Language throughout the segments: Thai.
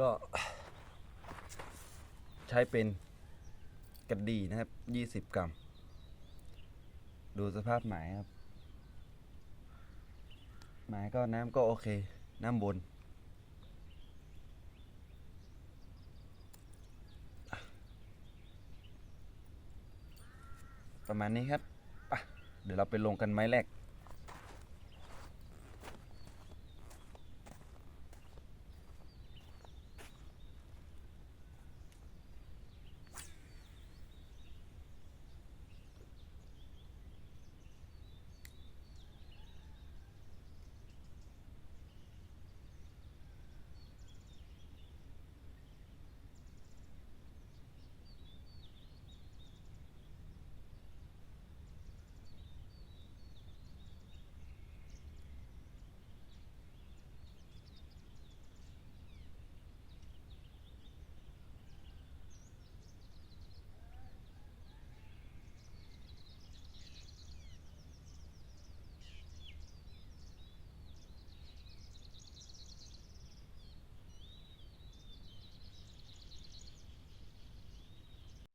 ก็ ใช้เป็นกระดีนะครับยี่สิบกรัม ดูสภาพหมายครับ หมายก็น้ำก็โอเค น้ำบน ประมาณนี้ครับ เดี๋ยวเราไปลงกันไม้แรก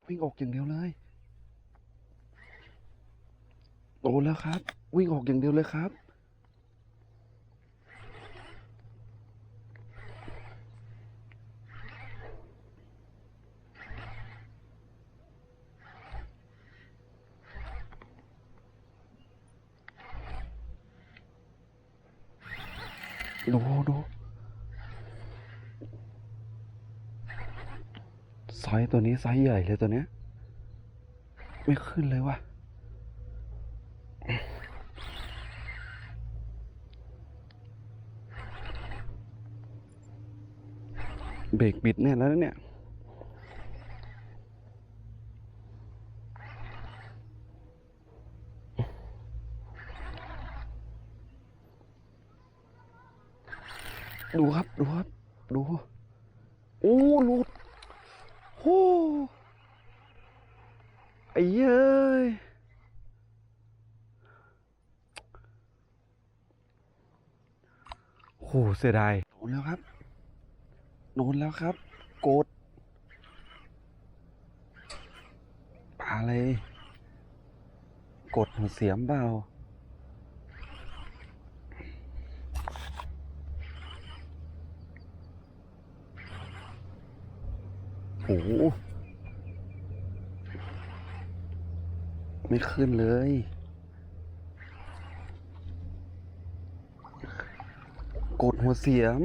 วิ่งออกอย่างเดียวเลย โตแล้วครับ วิ่งออกอย่างเดียวเลยครับ ดูดู ไซตัวนี้ไซส์ใหญ่เลยตัวเนี้ย ไม่ขึ้นเลยว่ะ เบรกบิดแน่แล้วเนี่ยดูครับ ดูครับ ดู โอ้หลุด โอ้ไอ้เย้ยโอ้โหเสียดายโดนแล้วครับโดนแล้วครับ โกดปลาอะไรกดหัวเสียมเปล่า โอ้โหไม่ขึ้นเลย กดหัวเสียม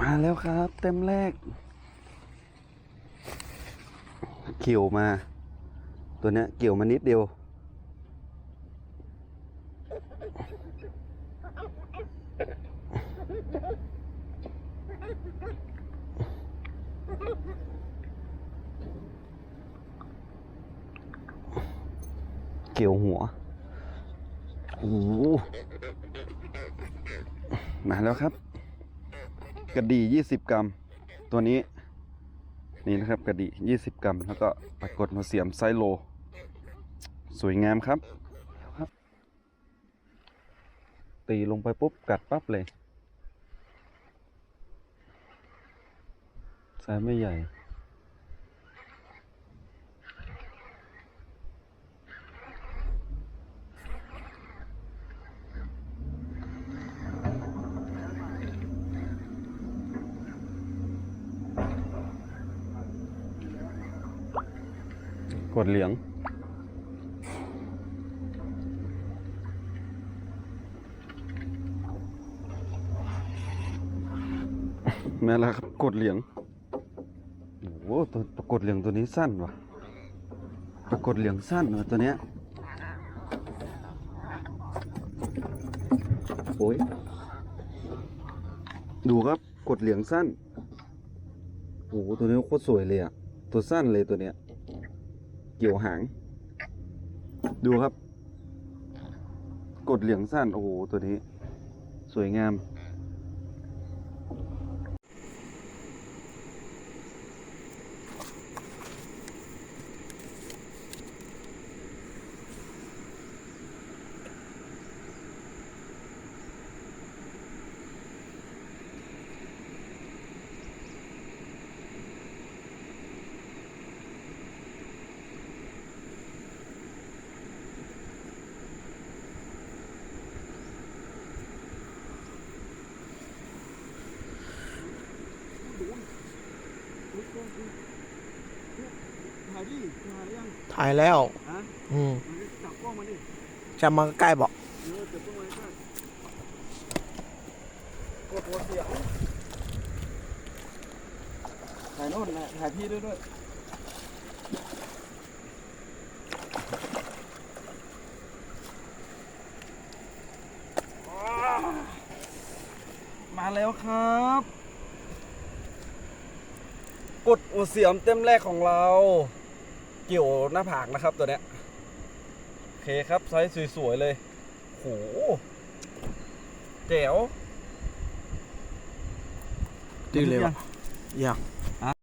มาแล้วครับ เต็มแรก เกี่ยวมา ตัวเนี้ยเกี่ยวมานิดเดียว เกี่ยวหัวโอ้โหมาแล้วครับ กระดียี่สิบกรัม ตัวนี้ นี่นะครับกระดียี่สิบกรัม แล้วก็ปรากฏหัวเสียมไซโล สวยงามครับ ตีลงไปปุ๊บ กัดปั๊บเลย ไซส์ไม่ใหญ่กดเหลียงแม่ละครับกดเหลียง โอ้โหตัวปรากฏเหลียงตัวนี้สั้นว่ะ ปรากฏเหลียงสั้นว่ะตัวเนี้ย โอ้ย ดูครับกดเหลียงสั้น โอ้โหตัวนี้โคตรสวยเลยอะตัวสั้นเลยตัวเนี้ย เกี่ยวหาง ดูครับ กดเหลียงสั้น โอ้โหตัวนี้ สวยงาม ถ่ายดิถ่ายยังถ่ายแล้วอืมจับกล้องมาดิจะมาใกล้บอกถ่ายโน่นนะถ่ายพี่ด้วยด้วยมาแล้วครับ กดหัวเสียมเต็มแรกของเรา เกี่ยวหน้าผากนะครับตัวเนี้ยโอเคครับไซส์สวยๆเลยโหแจ๋วดีเลยว่ะอยาก